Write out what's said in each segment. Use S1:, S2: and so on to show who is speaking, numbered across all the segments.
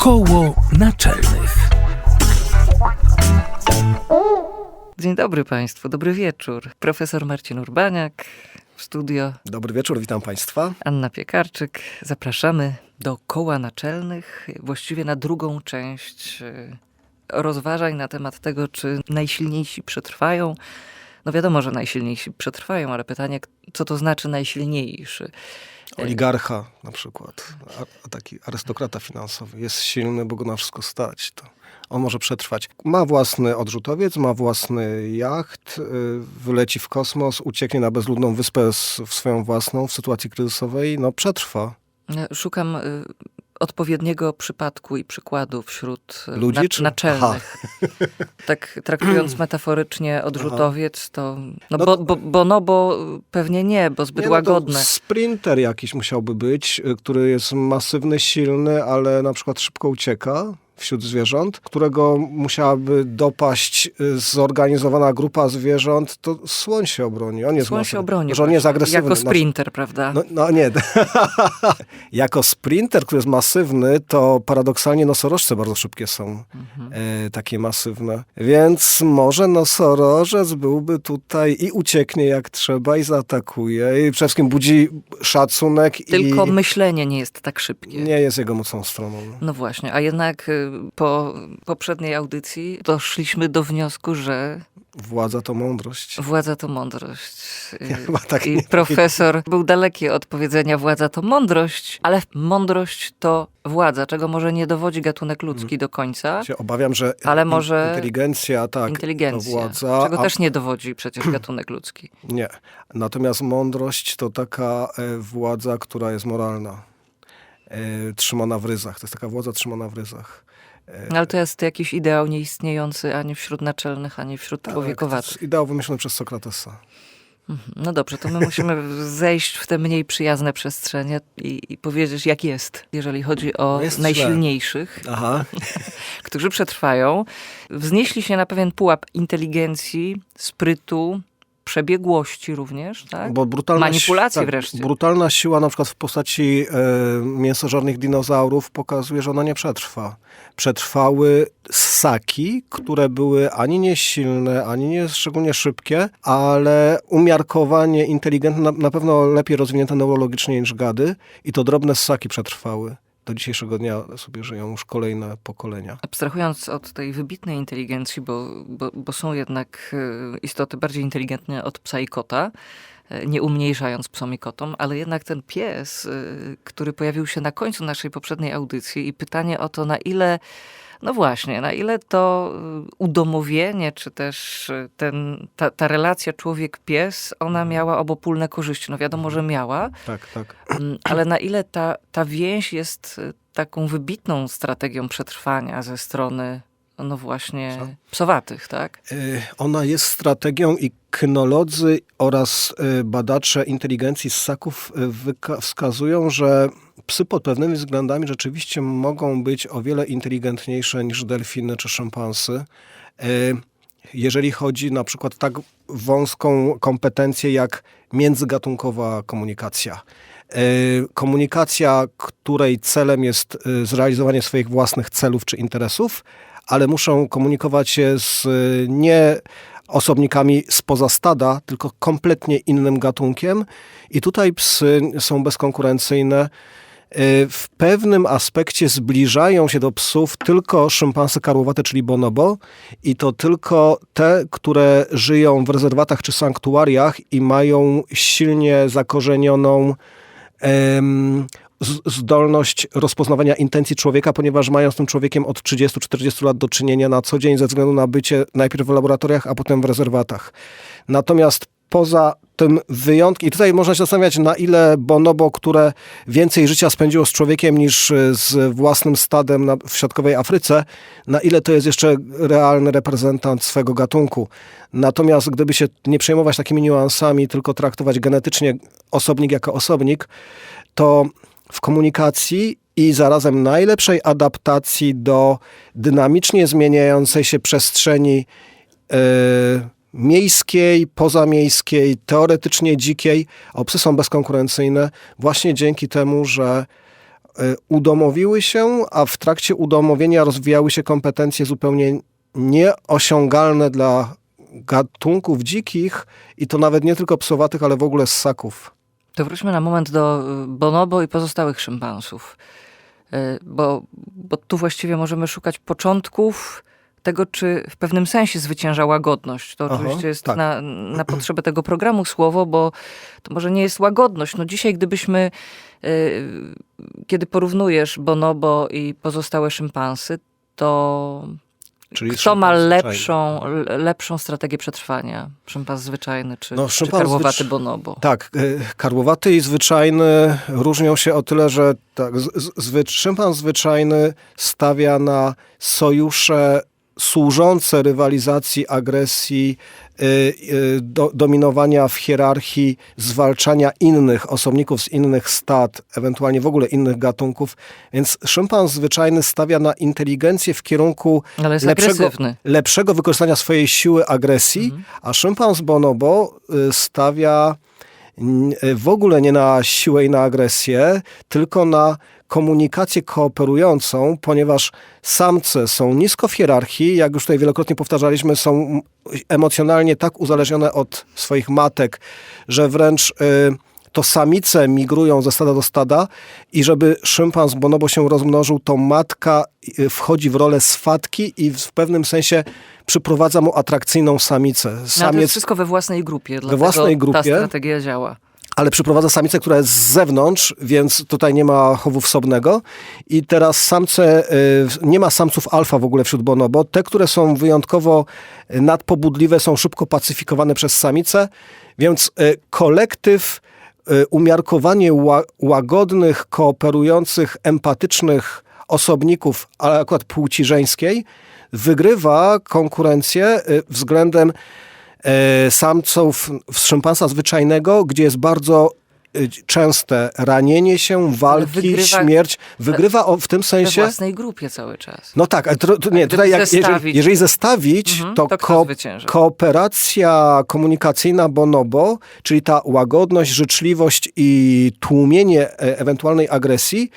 S1: Koło naczelnych.
S2: Dzień dobry Państwu, dobry wieczór. Profesor Marcin Urbaniak w studio,
S3: Dobry wieczór, witam Państwa.
S2: Anna Piekarczyk. Zapraszamy do koła naczelnych, właściwie na drugą część e, rozważań na temat tego, czy najsilniejsi przetrwają. No wiadomo, że najsilniejsi przetrwają, ale pytanie, co to znaczy najsilniejszy?
S3: Oligarcha na przykład, a, taki arystokrata finansowy jest silny, bo go na wszystko stać. To on może przetrwać. Ma własny odrzutowiec, ma własny jacht, y, wyleci w kosmos, ucieknie na bezludną wyspę w swoją własną w sytuacji kryzysowej, no przetrwa.
S2: E, Szukam e, odpowiedniego przypadku i przykładu wśród
S3: Ludzi,
S2: na-
S3: czy-
S2: naczelnych. Tak traktując metaforycznie odrzutowiec, to no,
S3: No
S2: bo, bo, bo no bo pewnie nie, bo zbyt
S3: Nie, no
S2: łagodne.
S3: sprinter jakiś musiałby być, y, który jest masywny, silny, ale na przykład szybko ucieka wśród zwierząt, którego musiałaby dopaść y, zorganizowana grupa zwierząt, to słoń się obroni. On jest
S2: Słoń się
S3: masywny.
S2: obroni.
S3: Że on jest agresywny.
S2: Jako
S3: Znaczy-
S2: sprinter, prawda?
S3: No, no nie. jako sprinter, który jest masywny, to paradoksalnie nosorożce bardzo szybkie są
S2: Mhm.
S3: e, takie masywne. Więc może nosorożec byłby tutaj i ucieknie jak trzeba i zaatakuje i przede wszystkim budzi szacunek
S2: Tylko
S3: i
S2: myślenie nie jest tak szybkie.
S3: nie jest jego mocną stroną.
S2: No właśnie, a jednak y, po poprzedniej audycji doszliśmy do wniosku, że
S3: Władza to mądrość.
S2: władza to mądrość. Y,
S3: chyba tak
S2: I profesor był daleki od powiedzenia władza to mądrość, ale mądrość to władza, czego może nie dowodzi gatunek ludzki do końca.
S3: Się obawiam, że
S2: Ale może
S3: inteligencja, tak,
S2: Inteligencja,
S3: władza,
S2: czego
S3: a
S2: też nie dowodzi przecież gatunek ludzki.
S3: Nie. Natomiast mądrość to taka e, władza, która jest moralna. E, trzymana w ryzach. To jest taka władza trzymana w ryzach.
S2: No, Ale to jest jakiś ideał nieistniejący ani wśród naczelnych, ani wśród
S3: Tak, to
S2: człowiekowatych.
S3: jest ideał wymyślony przez Sokratesa.
S2: No dobrze, to my musimy zejść w te mniej przyjazne przestrzenie i, i powiedzieć, jak jest, jeżeli chodzi o
S3: No
S2: najsilniejszych, którzy przetrwają. Wznieśli się na pewien pułap inteligencji, sprytu, przebiegłości również, tak?
S3: Bo brutalna,
S2: Manipulacji
S3: tak,
S2: wreszcie.
S3: Brutalna siła na przykład w postaci e, mięsożernych dinozaurów pokazuje, że ona nie przetrwa. Przetrwały ssaki, które były ani nie silne, ani nie szczególnie szybkie, ale umiarkowanie inteligentne, na, na pewno lepiej rozwinięte neurologicznie niż gady i to drobne ssaki przetrwały. Do dzisiejszego dnia sobie żyją już kolejne pokolenia.
S2: Abstrahując od tej wybitnej inteligencji, bo, bo, bo są jednak e, istoty bardziej inteligentne od psa i kota, nie umniejszając psom i kotom, ale jednak ten pies, e, który pojawił się na końcu naszej poprzedniej audycji i pytanie o to, na ile, no właśnie, na ile to e, udomowienie, czy też e, ten, ta, ta relacja człowiek-pies, ona miała obopólne korzyści. No wiadomo, że miała,
S3: Tak, tak.
S2: Mm, ale na ile ta, ta więź jest taką wybitną strategią przetrwania ze strony, no właśnie, psowatych, tak?
S3: Y, Ona jest strategią i kynolodzy oraz y, badacze inteligencji ssaków y, wskazują, że psy pod pewnymi względami rzeczywiście mogą być o wiele inteligentniejsze niż delfiny czy szympansy. Jeżeli chodzi na przykład tak wąską kompetencję jak międzygatunkowa komunikacja. Komunikacja, której celem jest zrealizowanie swoich własnych celów czy interesów, ale muszą komunikować się z y, nie osobnikami spoza stada, tylko kompletnie innym gatunkiem. I tutaj psy są bezkonkurencyjne. Y, W pewnym aspekcie zbliżają się do psów tylko szympansy karłowate, czyli bonobo, i to tylko te, które żyją w rezerwatach czy sanktuariach i mają silnie zakorzenioną em, zdolność rozpoznawania intencji człowieka, ponieważ mają z tym człowiekiem od 30-40 lat do czynienia na co dzień ze względu na bycie najpierw w laboratoriach, a potem w rezerwatach. Natomiast poza tym wyjątki, i tutaj można się zastanawiać, na ile bonobo, które więcej życia spędziło z człowiekiem niż z własnym stadem na, w środkowej Afryce, na ile to jest jeszcze realny reprezentant swego gatunku. Natomiast gdyby się nie przejmować takimi niuansami, tylko traktować genetycznie osobnik jako osobnik, to w komunikacji i zarazem najlepszej adaptacji do dynamicznie zmieniającej się przestrzeni e, miejskiej, pozamiejskiej, teoretycznie dzikiej, a psy są bezkonkurencyjne właśnie dzięki temu, że y, udomowiły się, a w trakcie udomowienia rozwijały się kompetencje zupełnie nieosiągalne dla gatunków dzikich i to nawet nie tylko psowatych, ale w ogóle ssaków.
S2: To wróćmy na moment do y, bonobo i pozostałych szympansów. Y, Bo, bo tu właściwie możemy szukać początków tego, czy w pewnym sensie zwycięża łagodność. To
S3: Aha,
S2: oczywiście jest
S3: tak.
S2: na, na potrzebę tego programu słowo, bo to może nie jest łagodność. No dzisiaj, gdybyśmy, y, kiedy porównujesz bonobo i pozostałe szympansy, to
S3: Czyli
S2: kto ma lepszą, le- lepszą strategię przetrwania? Szympans zwyczajny czy,
S3: No,
S2: czy karłowaty bonobo?
S3: Tak, y, karłowaty i zwyczajny różnią się o tyle, że tak, z, z, szympan zwyczajny stawia na sojusze służące rywalizacji, agresji, y, y, do, dominowania w hierarchii, zwalczania innych osobników z innych stad, ewentualnie w ogóle innych gatunków. Więc szympan zwyczajny stawia na inteligencję w kierunku lepszego, lepszego wykorzystania swojej siły agresji, a szympans bonobo y, stawia w ogóle nie na siłę i na agresję, tylko na komunikację kooperującą, ponieważ samce są nisko w hierarchii, jak już tutaj wielokrotnie powtarzaliśmy, są emocjonalnie tak uzależnione od swoich matek, że wręcz y, to samice migrują ze stada do stada i żeby szympans bonobo się rozmnożył, to matka y, wchodzi w rolę swatki i w pewnym sensie przyprowadza mu atrakcyjną samicę.
S2: No, ale to jest
S3: Samiec
S2: wszystko we własnej grupie, dlatego
S3: własnej
S2: ta
S3: grupie.
S2: strategia działa.
S3: Ale przyprowadza samicę, która jest z zewnątrz, więc tutaj nie ma chowu wsobnego. I teraz samce, y, nie ma samców alfa w ogóle wśród bonobo. Te, które są wyjątkowo y, nadpobudliwe, są szybko pacyfikowane przez samice, więc y, kolektyw, umiarkowanie ła- łagodnych, kooperujących, empatycznych osobników, ale akurat płci żeńskiej, wygrywa konkurencję względem samców z szympansa zwyczajnego, gdzie jest bardzo e, częste ranienie się, walki,
S2: wygrywa-
S3: śmierć. Wygrywa o, w tym
S2: We
S3: sensie...
S2: własnej grupie cały czas.
S3: No tak, ale to, to, nie, tutaj jak, jeżeli,
S2: zestawić-
S3: jeżeli zestawić,
S2: Mhm,
S3: to,
S2: to
S3: ko, kooperacja komunikacyjna bonobo, czyli ta łagodność, życzliwość i tłumienie e, ewentualnej agresji,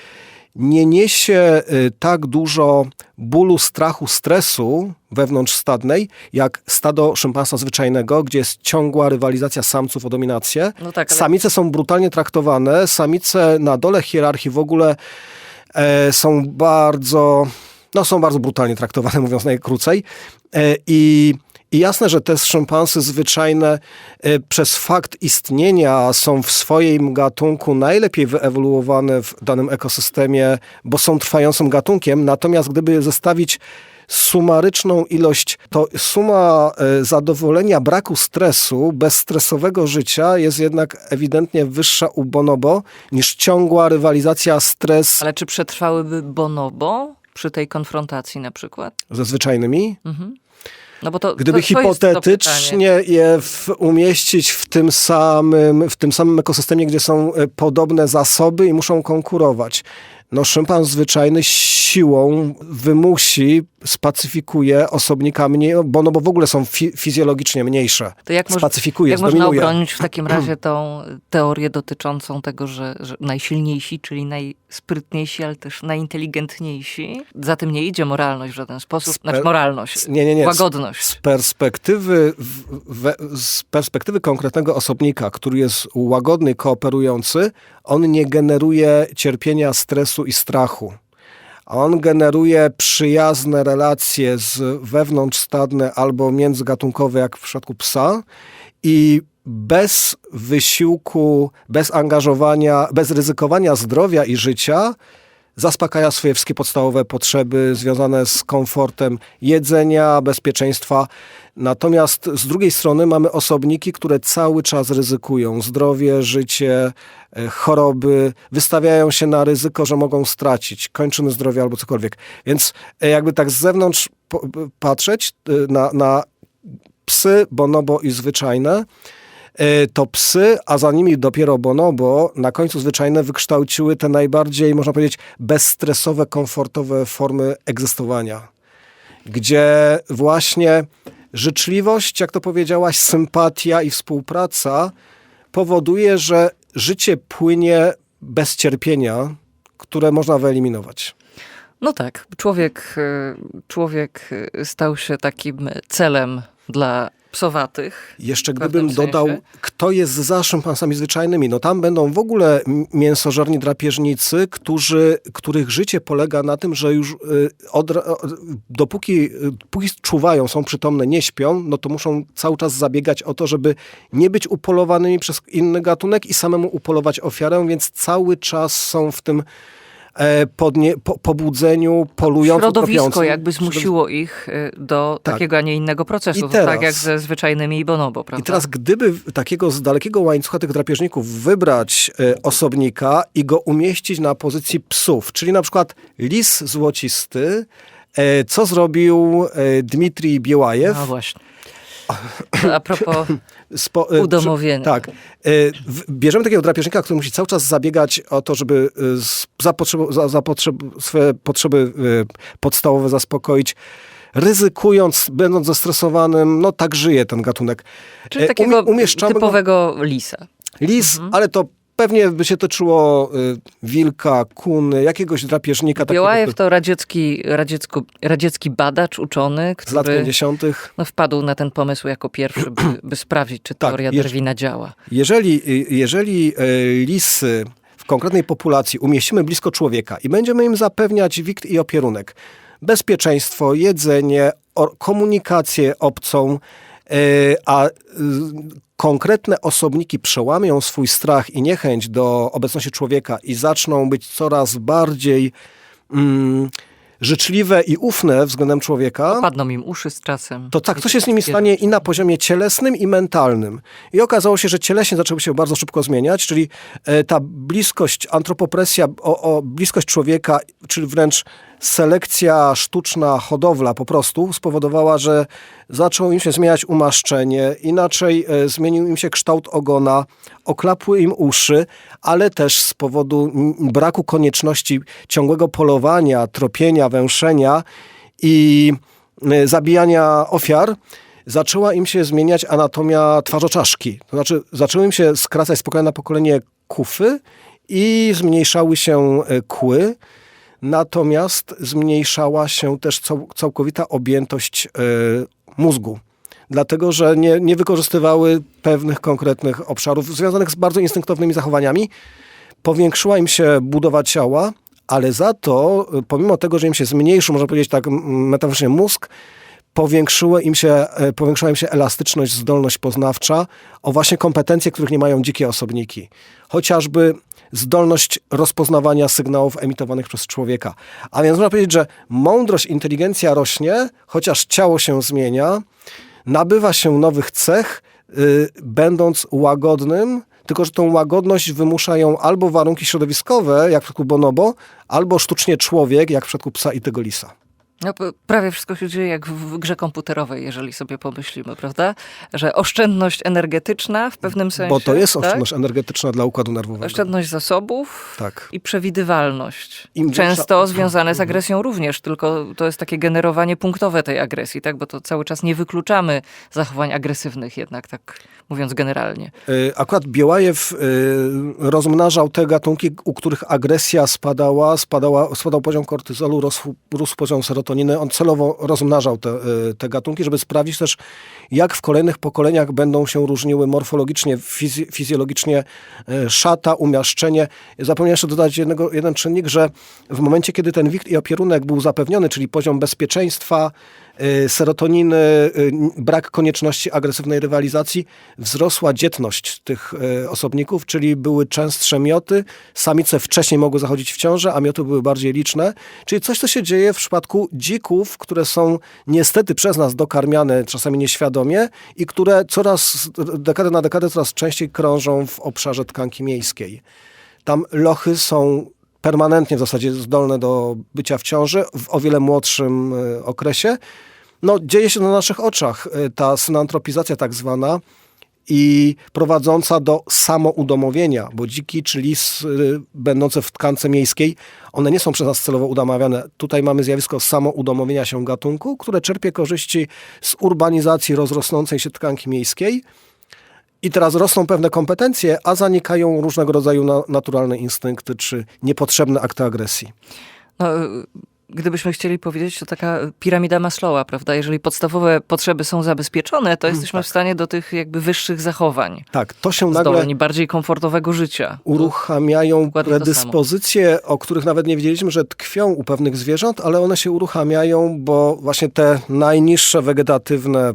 S3: nie niesie e, tak dużo bólu, strachu, stresu wewnątrzstadnej, jak stado szympansa zwyczajnego, gdzie jest ciągła rywalizacja samców o dominację.
S2: No tak, ale-
S3: Samice są brutalnie traktowane, samice na dole hierarchii w ogóle e, są bardzo, no są bardzo brutalnie traktowane, mówiąc najkrócej. E, I i jasne, że te szympansy zwyczajne e, przez fakt istnienia są w swoim gatunku najlepiej wyewoluowane w danym ekosystemie, bo są trwającym gatunkiem. Natomiast gdyby zestawić sumaryczną ilość, to suma e, zadowolenia braku stresu, bezstresowego życia jest jednak ewidentnie wyższa u bonobo niż ciągła rywalizacja, stres
S2: Ale czy przetrwałyby bonobo przy tej konfrontacji na przykład?
S3: ze zwyczajnymi.
S2: No bo to,
S3: Gdyby
S2: to, to jest to
S3: hipotetycznie je w, umieścić w tym, samym, w tym samym ekosystemie, gdzie są e, podobne zasoby i muszą konkurować. No szympan zwyczajny siłą wymusi, spacyfikuje osobnika mniej, bo no bo w ogóle są fi fizjologicznie mniejsze.
S2: To jak,
S3: Spacyfikuje,
S2: jak można obronić w takim razie tą teorię dotyczącą tego, że, że najsilniejsi, czyli najsprytniejsi, ale też najinteligentniejsi, za tym nie idzie moralność w żaden sposób,
S3: Spe-
S2: znaczy moralność,
S3: Nie, nie, nie.
S2: łagodność.
S3: Z perspektywy, we, z perspektywy konkretnego osobnika, który jest łagodny, kooperujący, on nie generuje cierpienia, stresu i strachu. On generuje przyjazne relacje z wewnątrzstadne albo międzygatunkowe, jak w przypadku psa, i bez wysiłku, bez angażowania, bez ryzykowania zdrowia i życia zaspokaja swoje wszystkie podstawowe potrzeby związane z komfortem jedzenia, bezpieczeństwa. Natomiast z drugiej strony mamy osobniki, które cały czas ryzykują zdrowie, życie, e, choroby, wystawiają się na ryzyko, że mogą stracić kończyny zdrowia albo cokolwiek. Więc e, jakby tak z zewnątrz po- patrzeć e, na, na psy, bonobo i zwyczajne, e, to psy, a za nimi dopiero bonobo, na końcu zwyczajne wykształciły te najbardziej, można powiedzieć, bezstresowe, komfortowe formy egzystowania. Gdzie właśnie życzliwość, jak to powiedziałaś, sympatia i współpraca powoduje, że życie płynie bez cierpienia, które można wyeliminować.
S2: No tak, człowiek, y, człowiek stał się takim celem dla psowatych.
S3: Jeszcze gdybym dodał,
S2: sensie.
S3: kto jest za szympansami zwyczajnymi, no tam będą w ogóle mięsożerni drapieżnicy, którzy, których życie polega na tym, że już y, od, o- dopóki y, czuwają, są przytomne, nie śpią, no to muszą cały czas zabiegać o to, żeby nie być upolowanymi przez inny gatunek i samemu upolować ofiarę, więc cały czas są w tym podnie, po, pobudzeniu, polującym,
S2: Środowisko jakby zmusiło ich y, do
S3: Tak.
S2: takiego, a nie innego procesu.
S3: Teraz-
S2: tak jak ze zwyczajnymi i bonobo, prawda?
S3: I teraz, gdyby takiego z dalekiego łańcucha tych drapieżników wybrać e, osobnika i go umieścić na pozycji psów, czyli na przykład lis złocisty, e, co zrobił e, Dmitrij Biełajew?
S2: No właśnie. A propos
S3: Spo, e,
S2: udomowienia.
S3: Tak. E, Bierzemy takiego drapieżnika, który musi cały czas zabiegać o to, żeby e, z- za za, potrzeb, swoje potrzeby podstawowe zaspokoić, ryzykując, będąc zestresowanym, no tak żyje ten gatunek.
S2: Czyli takiego
S3: umie-
S2: typowego lisa.
S3: Lis, ale to pewnie by się tyczyło y, wilka, kuny, jakiegoś drapieżnika takiego
S2: Białajew to radziecki, radziecko, radziecki badacz, uczony,
S3: z lat
S2: który
S3: 50.
S2: no, wpadł na ten pomysł jako pierwszy, by, by sprawdzić, czy
S3: Tak,
S2: teoria Darwina działa.
S3: Jeżeli, y, jeżeli y, lisy w konkretnej populacji umieścimy blisko człowieka i będziemy im zapewniać wikt i opierunek, bezpieczeństwo, jedzenie, komunikację obcą, a y, konkretne osobniki przełamią swój strach i niechęć do obecności człowieka i zaczną być coraz bardziej mm, życzliwe i ufne względem człowieka,
S2: Padną im uszy z czasem.
S3: to tak, co się z nimi stanie i na poziomie cielesnym i mentalnym. I okazało się, że cieleśnie zaczęły się bardzo szybko zmieniać, czyli e, ta bliskość, antropopresja, o, o bliskość człowieka, czy wręcz selekcja sztuczna, hodowla po prostu spowodowała, że zaczął im się zmieniać umaszczenie, inaczej e, zmienił im się kształt ogona, oklapły im uszy, ale też z powodu braku konieczności ciągłego polowania, tropienia, węszenia i y, zabijania ofiar, zaczęła im się zmieniać anatomia twarzoczaszki. To znaczy, zaczęły im się skracać z pokolenia na pokolenie kufy i zmniejszały się y, kły, natomiast zmniejszała się też cał, całkowita objętość y, mózgu. Dlatego, że nie, nie wykorzystywały pewnych konkretnych obszarów związanych z bardzo instynktownymi zachowaniami. Powiększyła im się budowa ciała, ale za to, y, pomimo tego, że im się zmniejszył, można powiedzieć tak metaforycznie mózg, powiększyła im, się, e, powiększyła im się elastyczność, zdolność poznawcza, o właśnie kompetencje, których nie mają dzikie osobniki. Chociażby zdolność rozpoznawania sygnałów emitowanych przez człowieka. A więc można powiedzieć, że mądrość, inteligencja rośnie, chociaż ciało się zmienia, nabywa się nowych cech, y, będąc łagodnym, tylko że tą łagodność wymuszają albo warunki środowiskowe, jak w przypadku bonobo, albo sztucznie człowiek, jak w przypadku psa i tego lisa.
S2: No, prawie wszystko się dzieje jak w, grze komputerowej, jeżeli sobie pomyślimy, prawda? Że oszczędność energetyczna w pewnym sensie.
S3: Bo to jest
S2: tak?
S3: oszczędność energetyczna dla układu nerwowego.
S2: Oszczędność zasobów
S3: Tak.
S2: i przewidywalność.
S3: Im większa-
S2: Często związane z agresją również, tylko to jest takie generowanie punktowe tej agresji, tak? Bo to cały czas nie wykluczamy zachowań agresywnych jednak, tak mówiąc generalnie.
S3: Y, Akurat Białajew y, rozmnażał te gatunki, u których agresja spadała, spadała spadał poziom kortyzolu, rósł, rósł poziom serotoniny. On celowo rozmnażał te, y, te gatunki, żeby sprawdzić też, jak w kolejnych pokoleniach będą się różniły morfologicznie, fizjologicznie y, szata, umiaszczenie. Zapomniałem jeszcze dodać jednego, jeden czynnik, że w momencie, kiedy ten wikt i opierunek był zapewniony, czyli poziom bezpieczeństwa, y, serotoniny, y, brak konieczności agresywnej rywalizacji, wzrosła dzietność tych y, osobników, czyli były częstsze mioty, samice wcześniej mogły zachodzić w ciążę, a mioty były bardziej liczne, czyli coś, co się dzieje w przypadku dzików, które są niestety przez nas dokarmiane, czasami nieświadomie i które coraz, dekadę na dekadę coraz częściej krążą w obszarze tkanki miejskiej. Tam lochy są permanentnie w zasadzie zdolne do bycia w ciąży w o wiele młodszym y, okresie. No, dzieje się na naszych oczach y, ta synantropizacja tak zwana i prowadząca do samoudomowienia, bo dziki czy lis y, będące w tkance miejskiej, one nie są przez nas celowo udomawiane. Tutaj mamy zjawisko samoudomowienia się gatunku, które czerpie korzyści z urbanizacji rozrosnącej się tkanki miejskiej I teraz rosną pewne kompetencje, a zanikają różnego rodzaju na, naturalne instynkty czy niepotrzebne akty agresji.
S2: No, gdybyśmy chcieli powiedzieć, to taka piramida Maslowa, prawda? Jeżeli podstawowe potrzeby są zabezpieczone, to jesteśmy w stanie do tych jakby wyższych zachowań
S3: Tak, to się nagle
S2: bardziej komfortowego życia.
S3: uruchamiają predyspozycje, o których nawet nie wiedzieliśmy, że tkwią u pewnych zwierząt, ale one się uruchamiają, bo właśnie te najniższe wegetatywne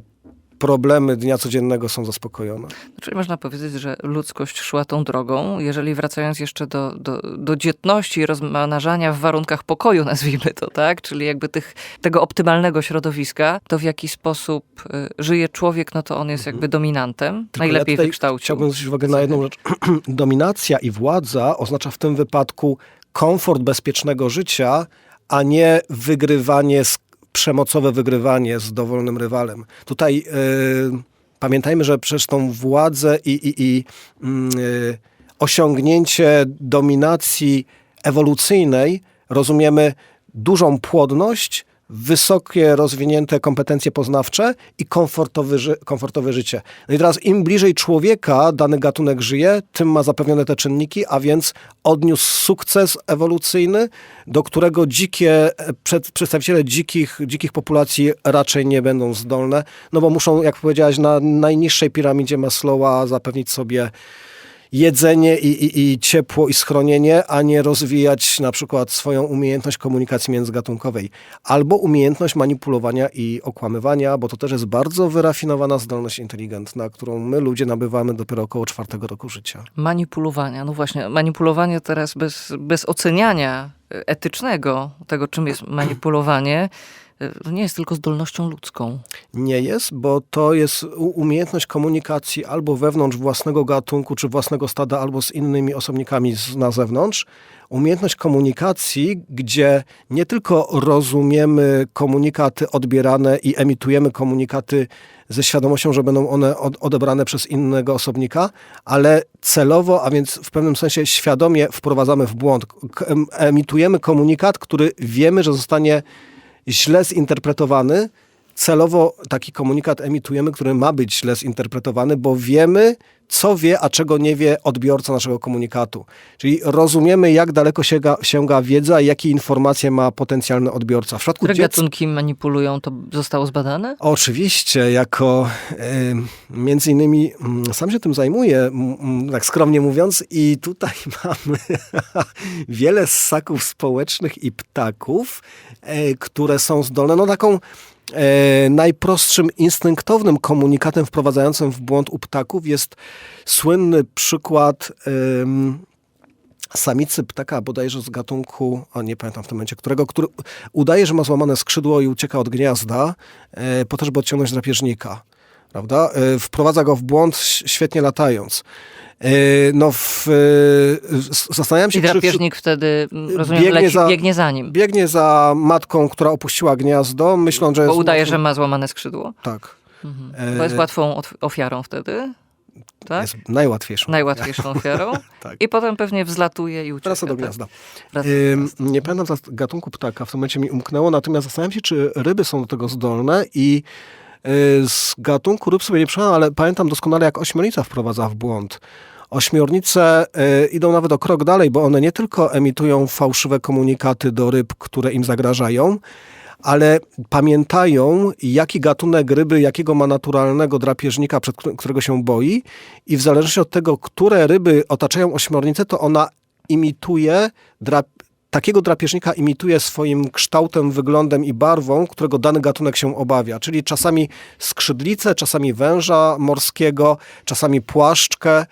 S3: problemy dnia codziennego są zaspokojone.
S2: Czyli można powiedzieć, że ludzkość szła tą drogą. Jeżeli wracając jeszcze do, do, do dzietności i rozmnażania w warunkach pokoju, nazwijmy to, tak? Czyli jakby tych, tego optymalnego środowiska, to w jaki sposób y, żyje człowiek, no to on jest jakby dominantem.
S3: Mhm. Tylko
S2: najlepiej
S3: ja
S2: wykształcił.
S3: Chciałbym zwrócić uwagę na jedną rzecz. Dominacja i władza oznacza w tym wypadku komfort bezpiecznego życia, a nie wygrywanie, z, przemocowe wygrywanie z dowolnym rywalem. Tutaj yy, pamiętajmy, że przez tą władzę i, i, i yy, osiągnięcie dominacji ewolucyjnej rozumiemy dużą płodność, wysokie, rozwinięte kompetencje poznawcze i komfortowy, ży- komfortowe życie. No i teraz im bliżej człowieka dany gatunek żyje, tym ma zapewnione te czynniki, a więc odniósł sukces ewolucyjny, do którego dzikie, e, przed, przedstawiciele dzikich, dzikich populacji raczej nie będą zdolne, no bo muszą, jak powiedziałaś, na najniższej piramidzie Maslowa zapewnić sobie jedzenie i, i, i ciepło i schronienie, a nie rozwijać na przykład swoją umiejętność komunikacji międzygatunkowej. Albo umiejętność manipulowania i okłamywania, bo to też jest bardzo wyrafinowana zdolność inteligentna, którą my ludzie nabywamy dopiero około czwartego roku życia.
S2: Manipulowania. No właśnie, manipulowanie teraz bez, bez oceniania y, etycznego tego, czym jest manipulowanie, to nie jest tylko zdolnością ludzką.
S3: Nie jest, bo to jest umiejętność komunikacji albo wewnątrz własnego gatunku, czy własnego stada, albo z innymi osobnikami z, na zewnątrz. Umiejętność komunikacji, gdzie nie tylko rozumiemy komunikaty odbierane i emitujemy komunikaty ze świadomością, że będą one od, odebrane przez innego osobnika, ale celowo, a więc w pewnym sensie świadomie wprowadzamy w błąd. Emitujemy komunikat, który wiemy, że zostanie źle zinterpretowany. Celowo taki komunikat emitujemy, który ma być źle zinterpretowany, bo wiemy, co wie, a czego nie wie odbiorca naszego komunikatu. Czyli rozumiemy, jak daleko sięga, sięga wiedza i jakie informacje ma potencjalny odbiorca. W przypadku
S2: Które
S3: dziecka,
S2: gatunki manipulują, to zostało zbadane?
S3: Oczywiście, jako e, między innymi mm, sam się tym zajmuję, tak skromnie mówiąc, i tutaj mamy wiele ssaków społecznych i ptaków, e, które są zdolne, no taką najprostszym instynktownym komunikatem wprowadzającym w błąd u ptaków jest słynny przykład samicy ptaka, bodajże z gatunku, a nie pamiętam w tym momencie, którego, który udaje, że ma złamane skrzydło i ucieka od gniazda, e, po to, żeby odciągnąć drapieżnika. Prawda? E, wprowadza go w błąd, świetnie latając. E, no, w, e, zastanawiam się,
S2: I
S3: czy
S2: drapieżnik wtedy, mm, rozumiem,
S3: biegnie
S2: leci,
S3: za-
S2: biegnie za nim.
S3: biegnie za matką, która opuściła gniazdo, myśląc, że
S2: Bo
S3: jest...
S2: udaje, że ma złamane skrzydło.
S3: Tak.
S2: Mhm. Bo jest łatwą ofiarą wtedy. Tak?
S3: Jest najłatwiejszą.
S2: Najłatwiejszą ofiarą.
S3: Tak.
S2: I potem pewnie wzlatuje i ucieka.
S3: Wraca do
S2: tak.
S3: gniazda. Ym, nie pamiętam gatunku ptaka, w tym momencie mi umknęło, natomiast zastanawiam się, czy ryby są do tego zdolne i z gatunku ryb sobie nie przypomnę, ale pamiętam doskonale, jak ośmiornica wprowadza w błąd. Ośmiornice y, idą nawet o krok dalej, bo one nie tylko emitują fałszywe komunikaty do ryb, które im zagrażają, ale pamiętają, jaki gatunek ryby, jakiego ma naturalnego drapieżnika, przed któ- którego się boi i w zależności od tego, które ryby otaczają ośmiornicę, to ona imituje drap takiego drapieżnika imituje swoim kształtem, wyglądem i barwą, którego dany gatunek się obawia. Czyli czasami skrzydlicę, czasami węża morskiego, czasami płaszczkę.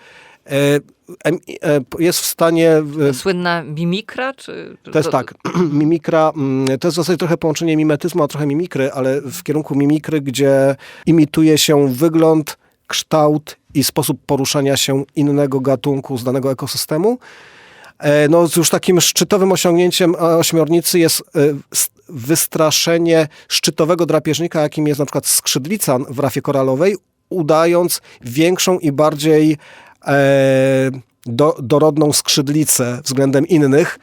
S3: E, e, Jest w stanie e,
S2: Słynna mimikra? Czy, czy
S3: to jest tak, mimikra, mm, to jest w zasadzie trochę połączenie mimetyzmu, a trochę mimikry, ale w kierunku mimikry, gdzie imituje się wygląd, kształt i sposób poruszania się innego gatunku z danego ekosystemu. E, No, już takim szczytowym osiągnięciem e, ośmiornicy jest e, wystraszenie szczytowego drapieżnika, jakim jest na przykład skrzydlica w rafie koralowej, udając większą i bardziej do, dorodną skrzydlicę względem innych.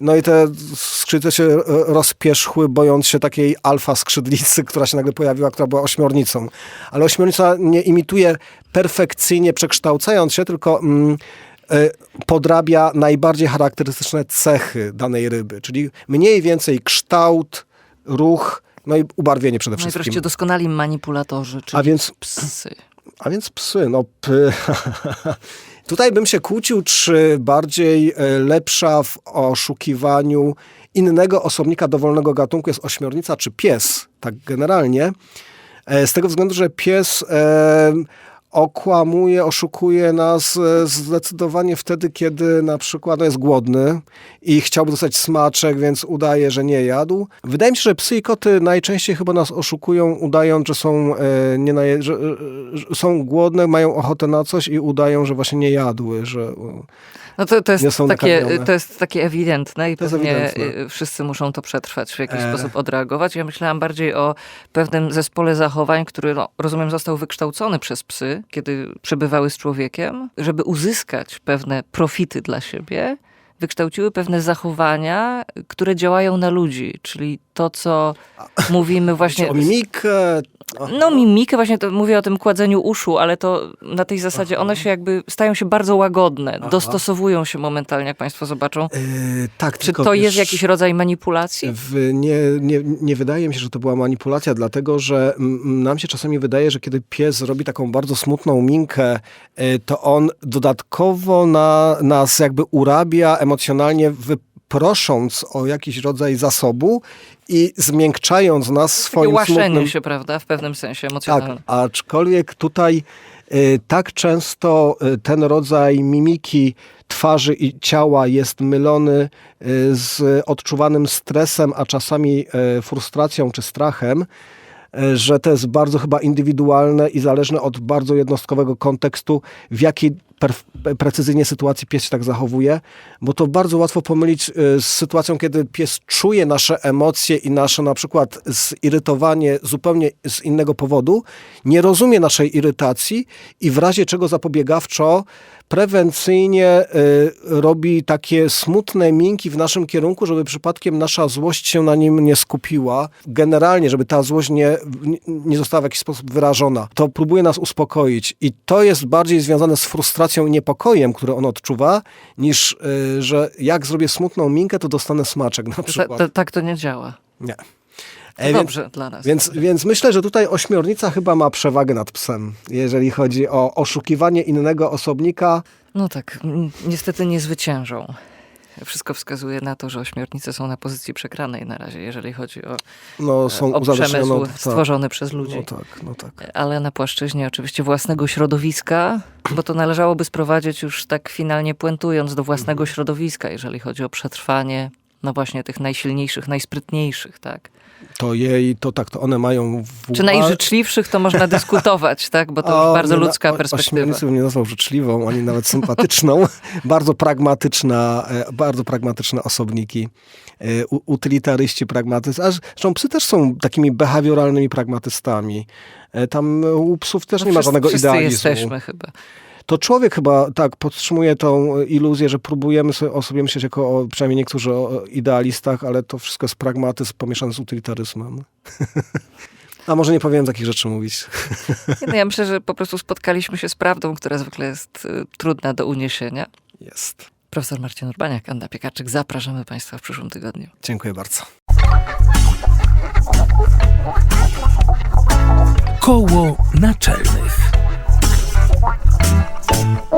S3: No i te skrzydce się rozpierzchły, bojąc się takiej alfa skrzydlicy, która się nagle pojawiła, która była ośmiornicą. Ale ośmiornica nie imituje perfekcyjnie przekształcając się, tylko mm, podrabia najbardziej charakterystyczne cechy danej ryby, czyli mniej więcej kształt, ruch, no i ubarwienie przede
S2: No i
S3: wszystkim.
S2: wreszcie doskonali manipulatorzy, czyli
S3: A więc
S2: psy.
S3: a więc psy, no p... Tutaj bym się kłócił, czy bardziej e, lepsza w oszukiwaniu innego osobnika dowolnego gatunku jest ośmiornica czy pies, tak generalnie. E, Z tego względu, że pies e, okłamuje, oszukuje nas e, zdecydowanie wtedy, kiedy na przykład jest głodny i chciałby dostać smaczek, więc udaje, że nie jadł. Wydaje mi się, że psy i koty najczęściej chyba nas oszukują, udając, że są, e, nie że, e, że są głodne, mają ochotę na coś i udają, że właśnie nie jadły, że... e,
S2: No to, to, jest takie, to jest takie ewidentne i
S3: To
S2: pewnie
S3: ewidentne.
S2: y, wszyscy muszą to przetrwać, w jakiś
S3: E.
S2: sposób odreagować. Ja myślałam bardziej o pewnym zespole zachowań, który, no, rozumiem, został wykształcony przez psy, kiedy przebywały z człowiekiem, żeby uzyskać pewne profity dla siebie, wykształciły pewne zachowania, które działają na ludzi, czyli to, co mówimy właśnie...
S3: O mimikę...
S2: No mimikę, właśnie to mówię o tym kładzeniu uszu, ale to na tej zasadzie one się jakby stają się bardzo łagodne, dostosowują się momentalnie, jak państwo zobaczą.
S3: E, tak,
S2: Czy to jest jakiś rodzaj manipulacji?
S3: W, nie, nie, nie wydaje mi się, że to była manipulacja, dlatego że nam się czasami wydaje, że kiedy pies robi taką bardzo smutną minkę, y, to on dodatkowo na, nas jakby urabia emocjonalnie, wyprosząc o jakiś rodzaj zasobu i zmiękczając nas swoim smutnym...
S2: się, prawda, w pewnym sensie
S3: Tak,
S2: emocjonalnym.
S3: aczkolwiek tutaj y, tak często y, ten rodzaj mimiki twarzy i ciała jest mylony y, z odczuwanym stresem, a czasami y, frustracją czy strachem, y, że to jest bardzo chyba indywidualne i zależne od bardzo jednostkowego kontekstu, w jakiej precyzyjnie sytuacji pies się tak zachowuje, bo to bardzo łatwo pomylić y, z sytuacją, kiedy pies czuje nasze emocje i nasze na przykład zirytowanie zupełnie z innego powodu, nie rozumie naszej irytacji i w razie czego zapobiegawczo prewencyjnie y, robi takie smutne minki w naszym kierunku, żeby przypadkiem nasza złość się na nim nie skupiła. Generalnie, żeby ta złość nie, nie została w jakiś sposób wyrażona. To próbuje nas uspokoić i to jest bardziej związane z frustracją i niepokojem, który on odczuwa, niż, y, że jak zrobię smutną minkę, to dostanę smaczek na
S2: Ta,
S3: przykład.
S2: ta, tak to nie działa.
S3: Nie. E, więc-
S2: dobrze dla nas.
S3: więc, więc myślę, że tutaj ośmiornica chyba ma przewagę nad psem, jeżeli chodzi o oszukiwanie innego osobnika.
S2: No tak, niestety nie zwyciężą. Wszystko wskazuje na to, że ośmiornice są na pozycji przegranej na razie, jeżeli chodzi o,
S3: No, są
S2: o przemysł
S3: tak.
S2: stworzony przez ludzi.
S3: No tak, no tak.
S2: ale na płaszczyźnie oczywiście własnego środowiska, bo to należałoby sprowadzić już tak finalnie puentując do własnego
S3: Mhm.
S2: środowiska, jeżeli chodzi o przetrwanie, no właśnie tych najsilniejszych, najsprytniejszych, tak?
S3: To jej, to tak, to one mają... W...
S2: Czy najżyczliwszych to można dyskutować, tak? Bo to
S3: O,
S2: bardzo
S3: nie na-
S2: ludzka
S3: o-
S2: perspektywa.
S3: Ośmiornicy bym nie nazwał życzliwą, ani nawet sympatyczną. bardzo pragmatyczna, e, bardzo pragmatyczne osobniki. E, u- Utylitaryści, pragmatycy. A zresztą psy też są takimi behawioralnymi pragmatystami. E, Tam u psów też
S2: No
S3: nie ma
S2: wszyscy-
S3: żadnego
S2: wszyscy
S3: idealizmu.
S2: jesteśmy chyba.
S3: To człowiek chyba tak podtrzymuje tą iluzję, że próbujemy sobie, o sobie myśleć jako, o, przynajmniej niektórzy, o idealistach, ale to wszystko jest pragmatyzm pomieszany z utylitaryzmem. A może nie powinienem takich rzeczy mówić.
S2: Nie, No ja myślę, że po prostu spotkaliśmy się z prawdą, która zwykle jest y, trudna do uniesienia.
S3: Jest.
S2: Profesor Marcin Urbaniak, Anna Piekarczyk, zapraszamy Państwa w przyszłym tygodniu.
S3: Dziękuję bardzo.
S1: Koło naczelnych. Oh.